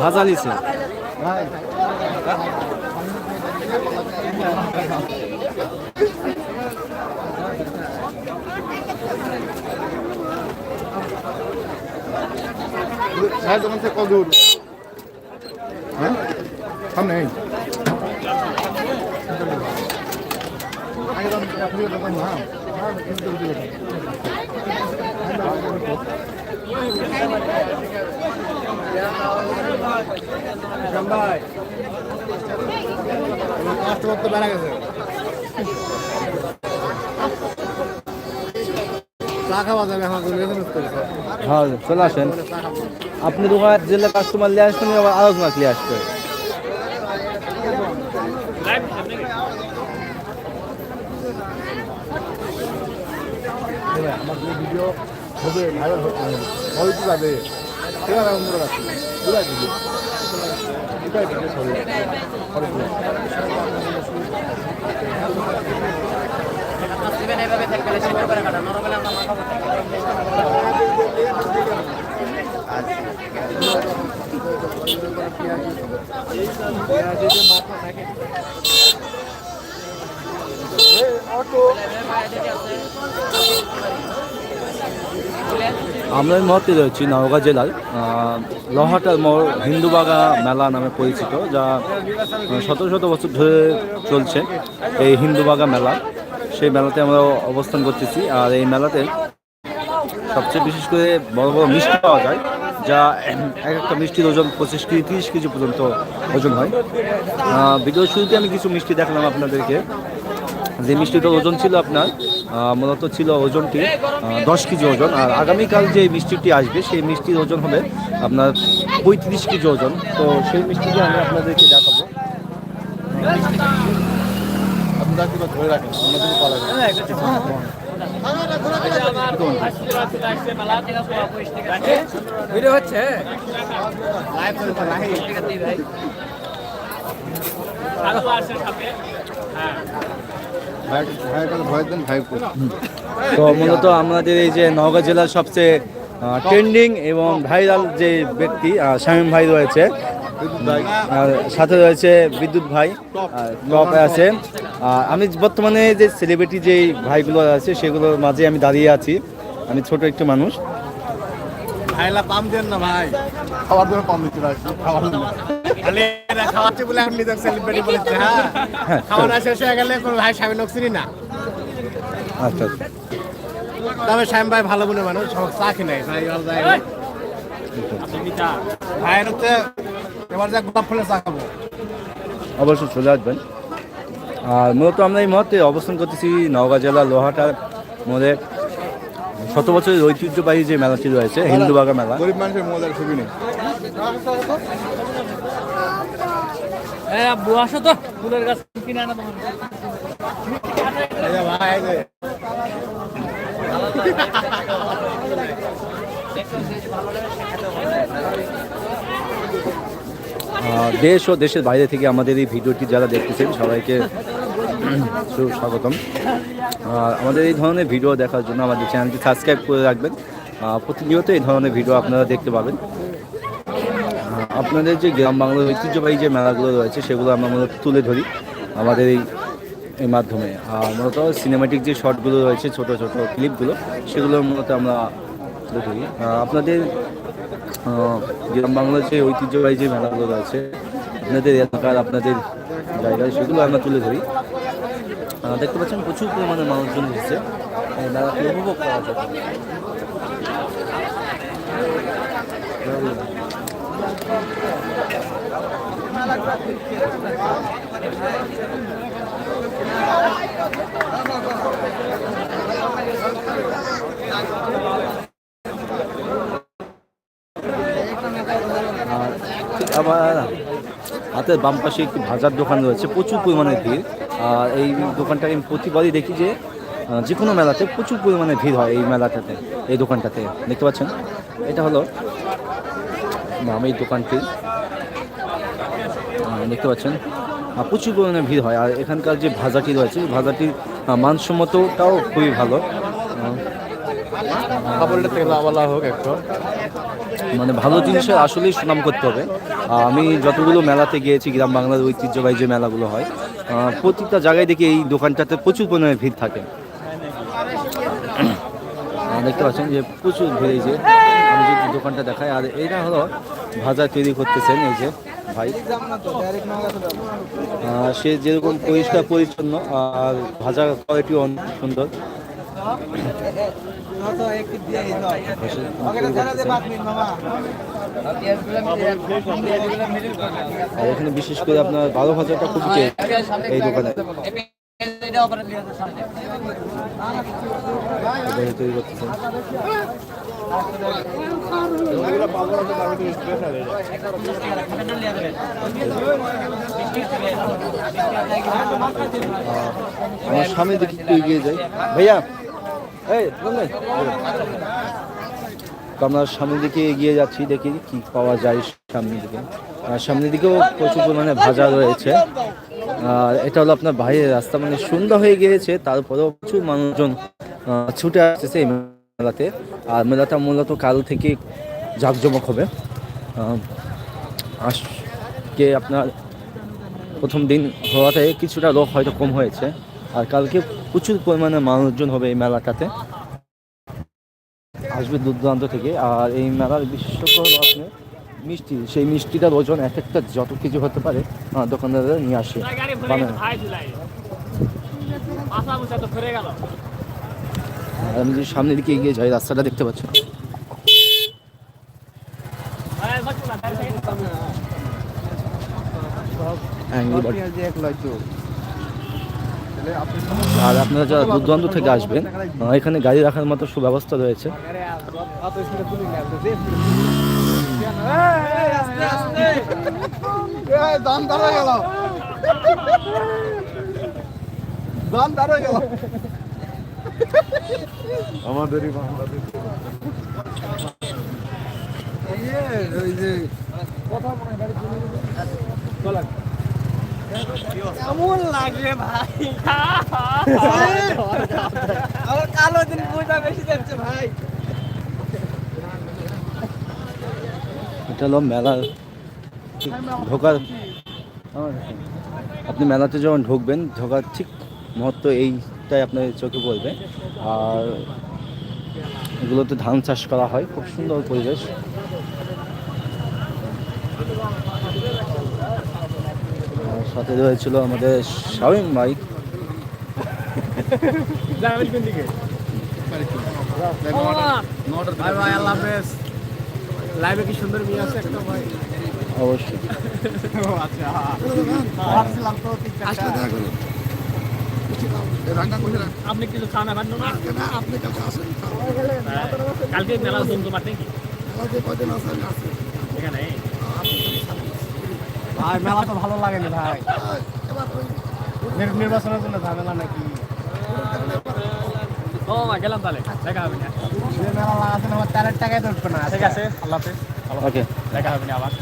ভাজা নিছে থেকে কত দূর হ্যাঁ সামনে এই আগে দাম আপনি দোকান না কাস্টমার তো বেড়া গেছে চা খাওয়া যাবে আমার হ্যাঁ চলে আসেন আপনি দোকানের জেলা কাস্টমার নিয়ে আসবেন আবার আরও মাছ নিয়ে আসবে ভিডিও হবে ভাইরাল হয়তো যাবে সেখানে আমি করে রাখছি। বুঝাই দিবি এটাই ভিডিও ছবি। আমরা এই মুহূর্তে রয়েছি নওগাঁ জেলার লহাটার মোড় হিন্দুবাগা মেলা নামে পরিচিত যা শত শত বছর ধরে চলছে এই হিন্দুবাগা মেলা। সেই মেলাতে আমরা অবস্থান করতেছি আর এই মেলাতে সবচেয়ে বিশেষ করে বড় বড় মিষ্টি পাওয়া যায় যা এক একটা মিষ্টির ওজন পঁচিশ কেজি তিরিশ কেজি পর্যন্ত ওজন হয়। আহ, ভিডিওর শুরুতে আমি কিছু মিষ্টি দেখালাম আপনাদেরকে। যে মিষ্টিটার ওজন ছিল আপনার মূলত ছিল ওজনটি দশ কেজি ওজন। আর আগামীকাল যে মিষ্টিটি আসবে সেই মিষ্টির ওজন হবে আপনার পঁয়ত্রিশ কেজি ওজন। তো সেই মিষ্টিটি আমি আপনাদেরকে দেখাবো। ধরে রাখেন আমরা কিন্তু পালাবেন ভিডিও হচ্ছে। ভাই তো মূলত আমাদের এই যে নওগাঁ জেলার সবচেয়ে ট্রেন্ডিং এবং ভাইরাল যে ব্যক্তি শামীম ভাই রয়েছে সাথে রয়েছে বিদ্যুৎ ভাই টপ আছে। আমি বর্তমানে যে সেলিব্রিটি যে ভাইগুলো আছে, সেগুলোর মাঝে আমি দাঁড়িয়ে আছি। আমি ছোট একটু মানুষ। খাইলা পাম দেন না ভাই। খাবার কম দিতে রাখছি খাবার খাওয়াচ্ছে বলে আপনি তো সেলিব্রিটি বলেছে হ্যাঁ? খাওয়া শেষ হয়ে গেলে কোনো ভাই স্বামী নকশিনি না। আচ্ছা আচ্ছা। তবে শ্যাম ভাই ভালো মনে মানুষ চা কিনে ভাই ভালো যায় ভাইয়ের হচ্ছে এবার যা গোলাপ ফুলের চা খাব। অবশ্যই চলে আসবেন। আর মূলত আমরা এই মুহূর্তে অবস্থান করতেছি নওগাঁ জেলা লোহাটার মধ্যে শত বছরের ঐতিহ্যবাহী যে মেলাটি রয়েছে হিন্দুবাগা মেলা। গরিব মানুষের মজার ছবি নেই। তো ফুলের গাছ কিনে আনা দেশ ও দেশের বাইরে থেকে আমাদের এই ভিডিওটি যারা দেখতেছেন সবাইকে স্বাগতম আর আমাদের এই ধরনের ভিডিও দেখার জন্য আমাদের চ্যানেলটি সাবস্ক্রাইব করে রাখবেন। প্রতিনিয়ত এই ধরনের ভিডিও আপনারা দেখতে পাবেন। আপনাদের যে গ্রাম বাংলার ঐতিহ্যবাহী যে মেলাগুলো রয়েছে, সেগুলো আমরা মূলত তুলে ধরি আমাদের এই এই মাধ্যমে। আর মূলত সিনেমাটিক যে শর্টগুলো রয়েছে, ছোট ছোট ক্লিপগুলো সেগুলো মূলত আমরা তুলে ধরি। আপনাদের গ্রাম বাংলার যে ঐতিহ্যবাহী যে মেলাগুলো রয়েছে, আপনাদের এলাকার, আপনাদের জায়গায়, সেগুলো আমরা তুলে ধরি। দেখতে পাচ্ছেন প্রচুর পরিমাণে মানুষজন এসেছে। মেলাকে উপভোগ করার জন্য আবার হাতের বাম পাশে একটি ভাজার দোকান রয়েছে। প্রচুর পরিমাণে ভিড়। আর এই দোকানটা আমি প্রতিবারই দেখি যে যে কোনো মেলাতে প্রচুর পরিমাণে ভিড় হয় এই মেলাটাতে এই দোকানটাতে। দেখতে পাচ্ছেন? এটা হলো আমি এই দোকানটি। দেখতে পাচ্ছেন? প্রচুর পরিমাণে ভিড় হয়। আর এখানকার যে ভাজাটি রয়েছে ভাজাটির মানসম্মতটাও খুবই ভালো। মানে ভালো জিনিসের আসলেই সুনাম করতে হবে। আমি যতগুলো মেলাতে গিয়েছি গ্রাম বাংলার ঐতিহ্যবাহী যে মেলাগুলো হয় আহ, প্রত্যেকটা জায়গায় দেখি এই দোকানটাতে প্রচুর পরিমাণে ভিড় থাকে। দেখতে পাচ্ছেন যে প্রচুর ভিড় যে। আমি যদি দোকানটা দেখাই আর এইটা হলো ভাজা তৈরি করতেছেন এই যে ভাই। সে যেরকম পরিষ্কার পরিচ্ছন্ন আর ভাজা কোয়ালিটি অনেক সুন্দর। আর এখানে বিশেষ করে আপনার বারো ভাজাটা খুব এই দোকানে। আমার সামনে দিকে একটু এগিয়ে যাই। ভাইয়া তো আমরা সামনের দিকে এগিয়ে যাচ্ছি, দেখি কি পাওয়া যায় সামনের দিকে। আর সামনের দিকেও প্রচুর পরিমাণে ভাজা রয়েছে। আর এটা হলো আপনার বাইরের রাস্তা মানে সন্ধ্যা হয়ে গিয়েছে, তারপরেও প্রচুর মানুষজন ছুটে আসতেছে এই মেলাতে। আর মেলাটা মূলত কাল থেকে জাঁকজমক হবে। আজকে আপনার প্রথম দিন হওয়াতে কিছুটা লোক হয়তো কম হয়েছে। আর কালকে প্রচুর পরিমাণে মানুষজন হবে এই মেলাটাতে। আসবে দূর দূরান্ত থেকে। আর এই মেলার বিশেষত্ব হলো আপনার মিষ্টি, সেই মিষ্টিটার ওজন এক একটা যত কিছু হতে পারে দোকানদাররা নিয়ে আসে। আমি যদি সামনের দিকে এগিয়ে যাই, রাস্তাটা দেখতে পাচ্ছি বাচ্চা না দাঁড়িয়ে থাকে। Angry Bird। আর আপনারা যারা দূর দূরান্ত থেকে আসবেন এখানে গাড়ি রাখার মতো সুব্যবস্থা রয়েছে। দাঁড়া গেল দাম দাঁড়া গেল আমাদেরই বাংলাদেশ ওই যে কেমন লাগে ভাই? আমার কালো দিন পূজা বেশি যাচ্ছে ভাই। এটা হলো মেলার ঢোকার আপনি মেলাতে যখন ঢুকবেন, ঢোকার ঠিক মুহূর্ত এইটাই আপনার চোখে পড়বে। আর এগুলোতে ধান চাষ করা হয়, খুব সুন্দর পরিবেশ। সাথে রয়েছিল আমাদের শামীম ভাই। লাইভে কি সুন্দর মিয়া আছে একটা ভাই অবশ্যই। আচ্ছা আপনি কিছু খান আবার আপনি কাছে আসেন কালকে মেলা জমজমাট নাকি? কদিন আসেন আসেন এখানে। ভাই মেলা তো ভালো লাগেনি ভাই। নির্বাচনের জন্য ঝামেলা নাকি? ও মা গেলাম তাহলে। দেখা হবে না। মেলা লাগাতে আমার তেরো টাকায় তো উঠবে না ঠিক আছে আল্লাহ ওকে। দেখা হবে না আবার।